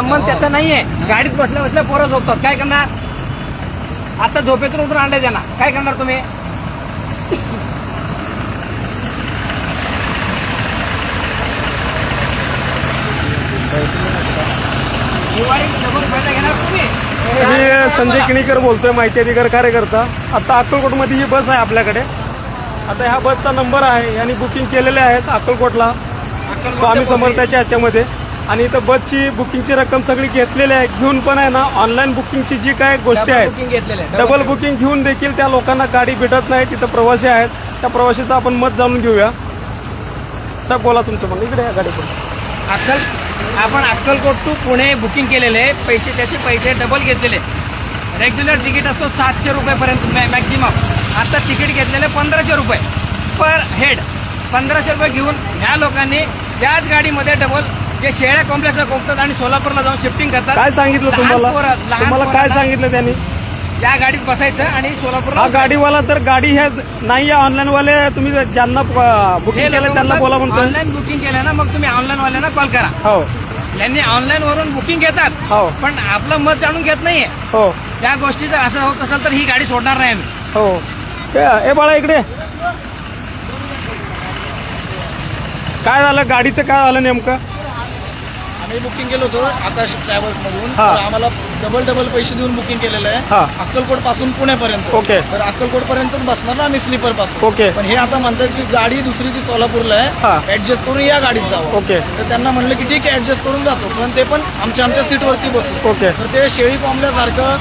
संबंध त्याचा नाहीये. गाडीत बसल्या बसल्या पोरं झोपतात. काय करणार? आता झोपेतून उतरून आणले त्यांना काय करणार तुम्ही? दिवाळी डबल फायदा घेणार तुम्ही? मी संजय किणीकर बोलतोय माहिती अधिकार कार्यकर्ता. आता अक्कलकोटमध्ये ही बस आहे आपल्याकडे. आता ह्या बसचा नंबर आहे. यांनी बुकिंग केलेले आहेत अक्कलकोटला. स्वामी समर्थाच्या ह्याच्यामध्ये. आणि इथं बसची बुकिंगची रक्कम सगळी घेतलेली आहे. घेऊन पण आहे ना ऑनलाईन बुकिंगची जी काय गोष्टी आहेत घेतलेलं आहे. डबल बुकिंग घेऊन देखील त्या लोकांना गाडी भेटत नाही तिथं प्रवासी आहेत. त्या प्रवासीचं आपण मत जाणून घेऊया. साहेब बोला तुमचं पण इकडे या गाडी अक्कल आपण अक्कलकोट टू पुणे बुकिंग केलेले. पैसे त्याचे पैसे डबल घेतलेले. रेग्युलर तिकीट असतो सातशे रुपयेपर्यंत मॅक्झिमम आता तिकीट घेतलेले पंधराशे रुपये. पर हेड पंधराशे रुपये घेऊन ह्या लोकांनी त्याच गाडीमध्ये डबल जे शेळ्या कॉम्प्लेक्सला कोकतात आणि सोलापूरला जाऊन शिफ्टिंग करतात. काय सांगितलं लहान तुम्हाला? पोरं- लहान तुम्हाला काय पोरांना सांगितलं त्यांनी? या गाडीत बसायचं आणि सोलापूरला हा गाडीवाला तर गाडी ह्या नाही ऑनलाईन वाले तुम्ही ज्यांना बुकिंग केलं त्यांना बोला म्हणतो ऑनलाईन बुकिंग केलं ना मग तुम्ही ऑनलाईन वाल्यांना कॉल करा. हो. त्यांनी ऑनलाईन वरून बुकिंग घेतात. हो. पण आपलं मत जाणून घेत नाहीये. हो. त्या गोष्टीचं असं होत असेल तर ही गाडी सोडणार नाही आम्ही. हो. ए ए बाळा इकडे. काय झालं? गाडीचं काय झालं नेमकं? आम्ही बुकिंग केलं होतं आकाश ट्रॅव्हल्स मधून हा. तर आम्हाला डबल डबल पैसे देऊन बुकिंग केलेलं आहे. अक्कलकोटपासून पुण्यापर्यंत ओके. तर अक्कलकोट पर्यंतच बसणार ना आम्ही स्लीपरपासून ओके. पण हे आता म्हणतात की गाडी दुसरी ती सोलापूरला हा. आहे ऍडजस्ट करून या गाडीत जावं ओके. तर त्यांना म्हणलं की ठीक आहे ऍडजस्ट करून जातो पण ते पण आमच्या आमच्या सीटवरती बसू ओके. तर ते शेळी कोंबल्यासारखं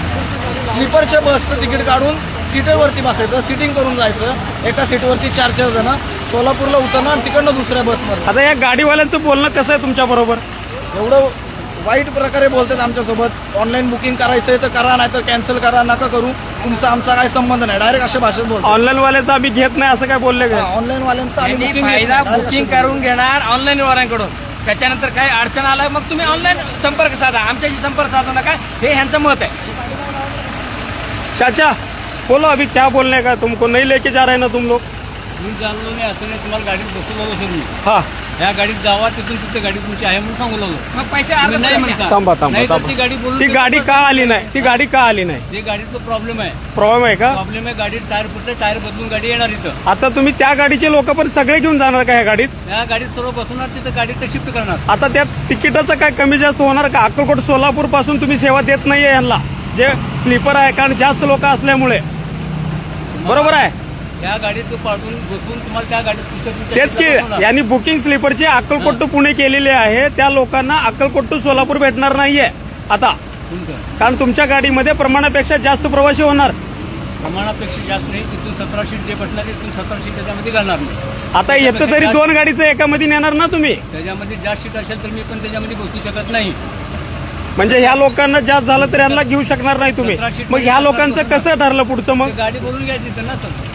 स्लीपरच्या बसचं तिकीट काढून सीटरवरती बसायचं सिटिंग करून जायचं एका सीटवरती चार चार जण सोलापूरला उतरणार आणि तिकडनं दुसऱ्या बसमध्ये आता या गाडीवाल्यांचं बोलणं कसं आहे तुमच्या बरोबर एवढं वाईट प्रकारे बोलतात आमच्यासोबत. ऑनलाईन बुकिंग करायचंय तर करा नाही तर कॅन्सल करा नका करू. तुमचा आमचा काही संबंध नाही. डायरेक्ट अशा भाषेत बोलतो ऑनलाईन वाल्याचं आम्ही घेत नाही असं काय बोलले का ऑनलाईन वाल्यांचा आम्ही त्यांनी booking घेत फायदा नाही, direct बुकिंग करून घेणार ऑनलाईन वाल्यांकडून. त्याच्यानंतर काही अडचण आलं मग तुम्ही ऑनलाईन संपर्क साधा. आमच्याशी संपर्क साधू नका. हे ह्यांचं मत आहे. चाचा बोलो अभी क्या बोलने का? तुमको नहीं लेके जा रहे ना तुम लोग? मी जाणलो नाही असं नाही तुम्हाला गाडीत बसवलं सर मी. हा. ह्या गाडीत जावा तिथून तिथे गाडी तुमची आहे म्हणून सांगू लागलो. मग पैसे तुम्ही अर्ध नाही म्हणता. थांबा थांबा नाही तर ती थांबा गाडी बोलून ती गाडी का आली नाही? ती गाडी का आली नाही? ती गाडीचा प्रॉब्लेम आहे. प्रॉब्लेम आहे का? प्रॉब्लेम आहे गाडी टायर फुटले टायर बदलून गाडी येणार इथं. आता तुम्ही त्या गाडीचे लोक पण सगळे घेऊन जाणार का ह्या गाडीत? त्या गाडीत सर्व बसवणार तिथं गाडी तर शिफ्ट करणार. आता त्या तिकिटाचं काय कमी जास्त होणार का? अक्कलकोट सोलापूरपासून तुम्ही सेवा देत नाहीये यांना जे स्लीपर आहे कारण जास्त लोक असल्यामुळे. बरोबर आहे? त्या गाडीत पाठवून बसून तुम्हाला त्या गाडीत तुमच्या- तुमच्या तेच. की यांनी बुकिंग स्लीपरची अक्कलकोट टू पुणे केलेली आहे. त्या लोकांना अक्कलकोट टू सोलापूर भेटणार नाहीये. आता तुमचं कारण तुमच्या गाडीमध्ये प्रमाणापेक्षा जास्त प्रवासी होणार. प्रमाणापेक्षा जास्त नाही तिथून सतरा सीट जे बसणार तिथून सतरा सीट त्याच्यामध्ये घालणार नाही. आता येतं तरी दोन गाडीचं एकामध्ये नेणार ना तुम्ही? त्याच्यामध्ये जास्त सीट असेल तर मी पण त्याच्यामध्ये बसू शकत नाही. म्हणजे ह्या लोकांना जास्त झालं तर यांना घेऊ शकणार नाही तुम्ही. मग ह्या लोकांचं कसं ठरलं पुढचं मग? ते गाडी बोलून घ्यायची तर ना सर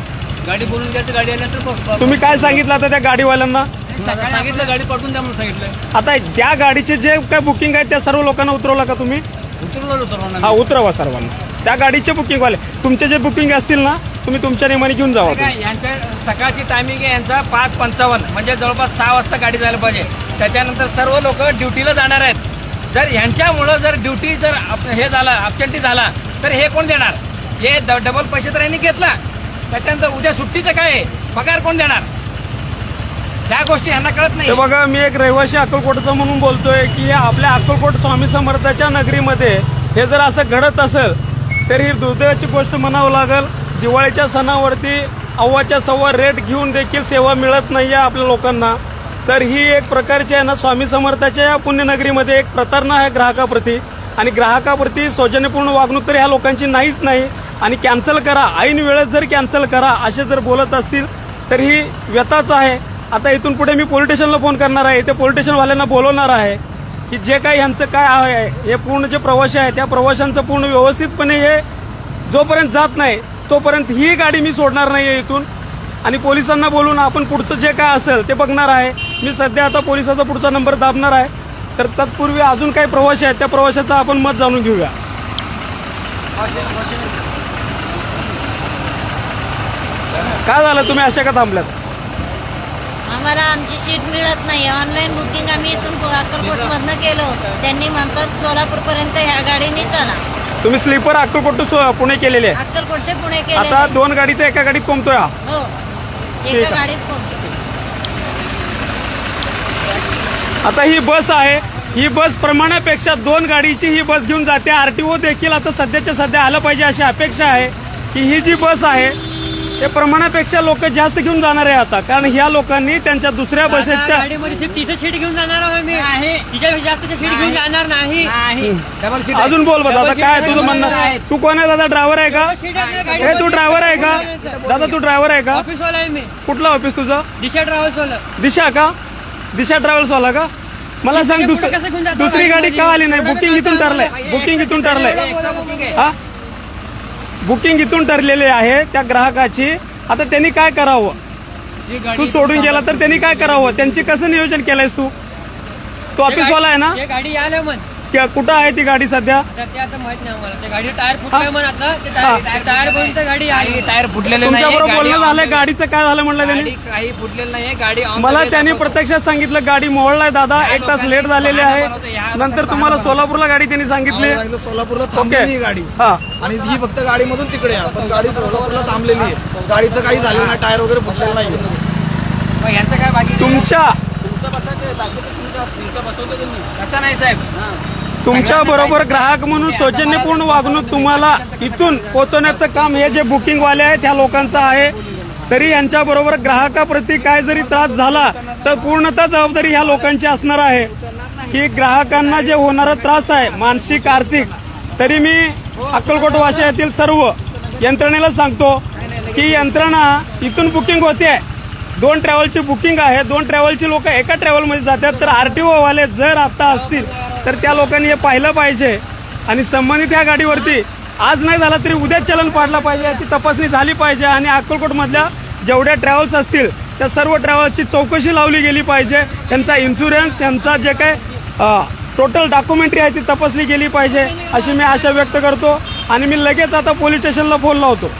गाडी बोलून घ्यायची गाडी आल्यानंतर बघ- तुम्ही काय सांगितलं आता त्या गाडीवाल्यांना? सांगितलं गाडी पाठवून द्या म्हणून सांगितलं. आता त्या गाडीचे जे काय बुकिंग आहे त्या सर्व लोकांना उतरवलं का तुम्ही? उतरवलं सर्वांना हा उतरवा सर्वांना. त्या गाडीचे बुकिंग वाले तुमचे जे बुकिंग असतील ना तुम्ही तुमच्या नियमाने घेऊन जावा काय यांच्या सकाळची टायमिंग आहे यांचा पाच पंचावन्न म्हणजे जवळपास सहा वाजता गाडी जायला पाहिजे. त्याच्यानंतर सर्व लोक ड्युटीला जाणार आहेत. जर ह्यांच्यामुळं जर ड्युटी जर आप- हे झालं absentee झाला तर हे कोण देणार? हे ड- डबल पैसे तर यांनी घेतला. त्याच्यानंतर उद्या सुट्टीचं काय आहे? पगार कोण देणार? त्या गोष्टी यांना कळत नाही. बघा मी एक रहिवासी अक्कलकोटचा म्हणून बोलतोय की आपल्या अक्कलकोट स्वामी समर्थाच्या नगरीमध्ये हे जर असं घडत असेल तर ही दुर्दैवाची गोष्ट म्हणावं लागेल दिवाळीच्या सणावरती अव्वाच्या सव्वा रेट घेऊन देखील सेवा मिळत नाही आहे आपल्या लोकांना. तर ही एक प्रकारची आहे ना स्वामी समर्थाच्या या पुण्यनगरीमध्ये एक प्रतारणा आहे ग्राहकाप्रती. आणि ग्राहकावरती सौजन्यपूर्ण वागणूक तर ह्या लोकांची नाहीच नाही. आणि कॅन्सल करा. ऐन वेळेत जर कॅन्सल करा असे जर बोलत असतील तर ही व्यथाच आहे. आता इथून पुढे मी पोलीस स्टेशनला फोन करणार आहे. ते पोलीस स्टेशनवाल्यांना बोलवणार आहे की जे काही यांचं काय आहे हे पूर्ण जे प्रवासी आहे त्या प्रवाशांचं पूर्ण व्यवस्थितपणे हे जोपर्यंत जात नाही तोपर्यंत ही गाडी मी सोडणार नाही आहे इथून. आणि पोलिसांना बोलून आपण पुढचं जे काय असेल ते बघणार आहे. मी सध्या आता पोलिसाचा पुढचा नंबर दाबणार आहे. तर तत्पूर्वी अजून काही प्रवासी आहेत त्या प्रवाशाचं आपण मत जाणून घेऊया. काय झालं? तुम्ही अशा का थांबल्यात आम्हाला आमची सीट मिळत नाही. ऑनलाईन बुकिंग आम्ही इथून अक्कलकोटमधनं केलं होतं. त्यांनी म्हणतात सोलापूरपर्यंत ह्या गाडीने चला. तुम्ही स्लीपर अक्कलकोट टू सो- पुणे केलेले आहे अक्कलकोट ते पुणे केले आता दोन गाडीचा एका गाडीत कोंबतोय हा. हो. ठीक एका आहे. गाडीत कोणतं आता ही बस आहे. ही बस प्रमाणापेक्षा दोन गाडीची ही बस घेऊन जाते. आरटीओ देखील आता सध्याच्या सध्या आलं पाहिजे अशी अपेक्षा आहे की ही जी बस आहे ते प्रमाणापेक्षा लोक जास्त घेऊन जाणार आहे आता. कारण ह्या लोकांनी त्यांच्या दुसऱ्या बसेसच्या सीट घेऊन जाणार आहोत मी तिच्या जास्त सीट घेऊन जाणार नाही. नाही. डबल सीट अजून बोल बा दादा काय तुझं म्हणणं? आहे. तू कोण आहे? दादा ड्रायव्हर आहे का? हे तू ड्रायव्हर आहे का? दादा तू ड्रायव्हर आहे का? ऑफिसवाला आहे मी. कुठलं ऑफिस तुझं? दिशा वाला. दिशा का? दिशा ट्रॅव्हल्स वाला का? मला सांग पुढे कसं घेऊन दुस- जातो दुसरी गाडी का आली नाही? बुकिंग इथून ठरलंय. बुकिंग इथून ठरलंय. हा? बुकिंग इथून ठरलेली आहे त्या ग्राहकाची. आता त्यांनी काय करावं? तू सोडून गेला तर त्यांनी काय करावं? त्यांची कसं नियोजन केलंयस तू? तो ऑफिसवाला आहे ना? हे गाडी आलं म्हण कि- कुठं आहे ती गाडी सध्या? तर ते आता माहीत नाही आम्हाला. ते गाडी टायर फुटलाय? म्हण आता ते. टायर टायर बनून तर गाडी काही आली टायर फुटलेले तुमच्या नाही बरोबर बोलणं झालंय गाडीचं काय झालं म्हणलं गाडी त्यांनी काही फुटलेलं नाहीये गाडी on the मला way त्यांनी दाखवतो. प्रत्यक्षात सांगितलं गाडी मोहळलाय दादा एक तास लेट झालेली आहे. नंतर तुम्हाला सोलापूरला गाडी त्यांनी सांगितली. आम्हाला सांगितलं सोलापूरला थांबलेली ही गाडी. हा. आणि ही फक्त गाडीमधून तिकडे आहे पण गाडी सोलापूरला थांबलेली आहे. गाडीचं काही झालेलं नाही टायर वगैरे फुटलेलं नाही मग यांचं काय बाकी तुमच्या कसं नाही साहेब? तुमच्या बरोबर ग्राहक म्हणून सौजन्यपूर्ण वागणूक तुम्हाला इथून पोहोचवण्याचं काम हे जे बुकिंगवाले आहे आहेत त्या लोकांचं आहे. तरी यांच्या बरोबर ग्राहकाप्रती काय जरी त्रास झाला तर पूर्णतः जबाबदारी ह्या लोकांची असणार आहे. की ग्राहकांना जे होणारा त्रास आहे मानसिक आर्थिक तरी मी अक्कलकोट वाशियातील सर्व यंत्रणेला सांगतो की यंत्रणा इथून बुकिंग होते. दोन ट्रॅव्हलची बुकिंग आहे. दोन ट्रॅव्हलची लोक एका ट्रॅव्हलमध्ये जातात तर आर टी ओवाले जर आता असतील तर त्या लोकांनी हे पाहिलं पाहिजे. आणि संबंधित ह्या गाडीवरती आज नाही झाला तरी उद्या चलन पाडला पाहिजे याची तपासणी झाली पाहिजे आणि अक्कलकोटमधल्या जेवढ्या ट्रॅव्हल्स असतील त्या सर्व ट्रॅव्हल्सची चौकशी लावली गेली पाहिजे. त्यांचा इन्शुरन्स त्यांचा जे काय टोटल डॉक्युमेंटरी आहे ती तपासली गेली पाहिजे अशी मी आशा व्यक्त करतो. आणि मी लगेच आता पोलीस स्टेशनला फोन लावतो.